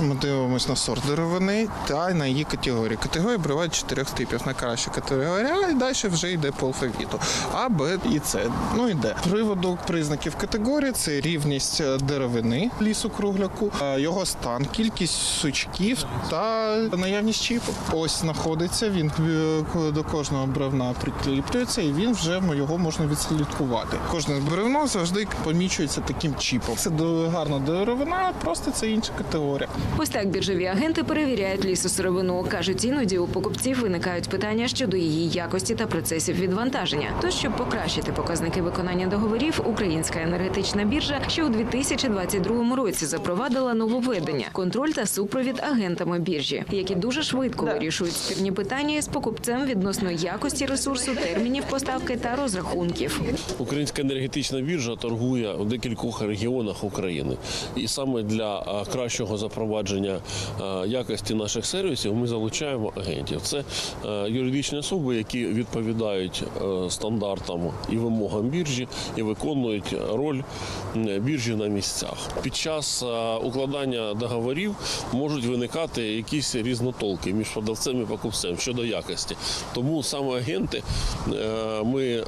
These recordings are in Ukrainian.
Ми дивимося на сорт деревини та на її категорії. Категорії бувають чотирьох типів. Найкраща категорія, і далі вже йде по алфавіту. А, Б і С. Ну і Д. Приводу признаків категорії це рівність е, деревини лісу кругляку, е, його стан, кількість сучків та наявність чіпу. Ось знаходиться. Він е, до кожного бревна прикріплюється, і він вже його можна відслідкувати. Кожне бревно завжди помічується таким чіпом. Це гарна деревина, просто це інша категорія. Ось так біржові агенти перевіряють лісосировину. кажуть, іноді у покупців виникають питання щодо її якості та процесів відвантаження. Тож, щоб покращити показники виконання договорів, Українська енергетична біржа ще у 2022 році запровадила нововведення – контроль та супровід агентами біржі, які дуже швидко вирішують спірні питання з покупцем відносно якості ресурсу, термінів поставки та розрахунків. Українська енергетична біржа торгує в декількох регіонах України, і саме для кращого запровадження а, якості наших сервісів ми залучаємо агентів. Це е, юридичні особи, які відповідають е, стандартам і вимогам біржі і виконують роль біржі на місцях. Під час е, укладання договорів можуть виникати якісь різнотолки між продавцем і покупцем щодо якості. Тому саме агенти е, ми е,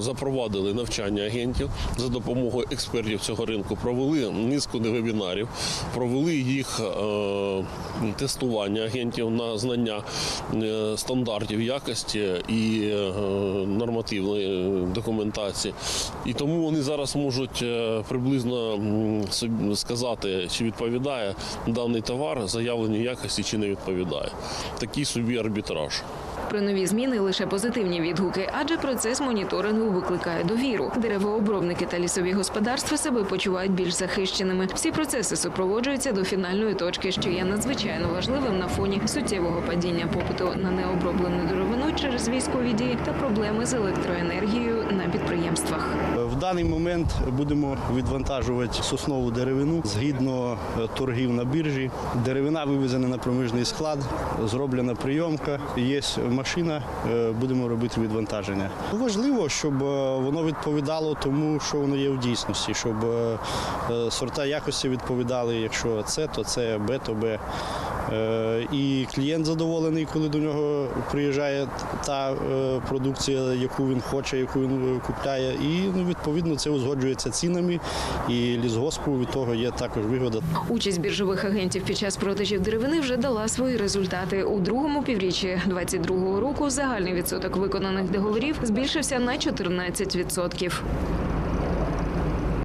запровадили навчання агентів за допомогою експертів цього ринку, провели низку вебінарів, провели їх е, тестування агентів на знання е, стандартів якості і е, нормативної документації. І тому вони зараз можуть приблизно сказати, чи відповідає даний товар заявленій якості, чи не відповідає. Такий собі арбітраж. Про нові зміни лише позитивні відгуки, адже процес моніторингу викликає довіру. Деревообробники та лісові господарства себе почувають більш захищеними. Всі процеси супроводжуються до фінальної точки, що є надзвичайно важливим на фоні суттєвого падіння попиту на необроблену деревину через військові дії та проблеми з електроенергією на підприємствах. В даний момент будемо відвантажувати соснову деревину згідно е, торгів на біржі. Деревина вивезена на проміжний склад, зроблена прийомка. Є машина, е, будемо робити відвантаження. Важливо, щоб е, воно відповідало тому, що воно є в дійсності, щоб е, сорта якості відповідали. Якщо це, то це Б, то Б. Е, І клієнт задоволений, коли до нього приїжджає та е, продукція, яку він хоче, яку він е, купляє. І ну, відповідно це узгоджується цінами. І лісгоспу від того є також вигода. Участь біржових агентів під час продажів деревини вже дала свої результати. У другому півріччі 2022 року загальний відсоток виконаних договорів збільшився на 14%.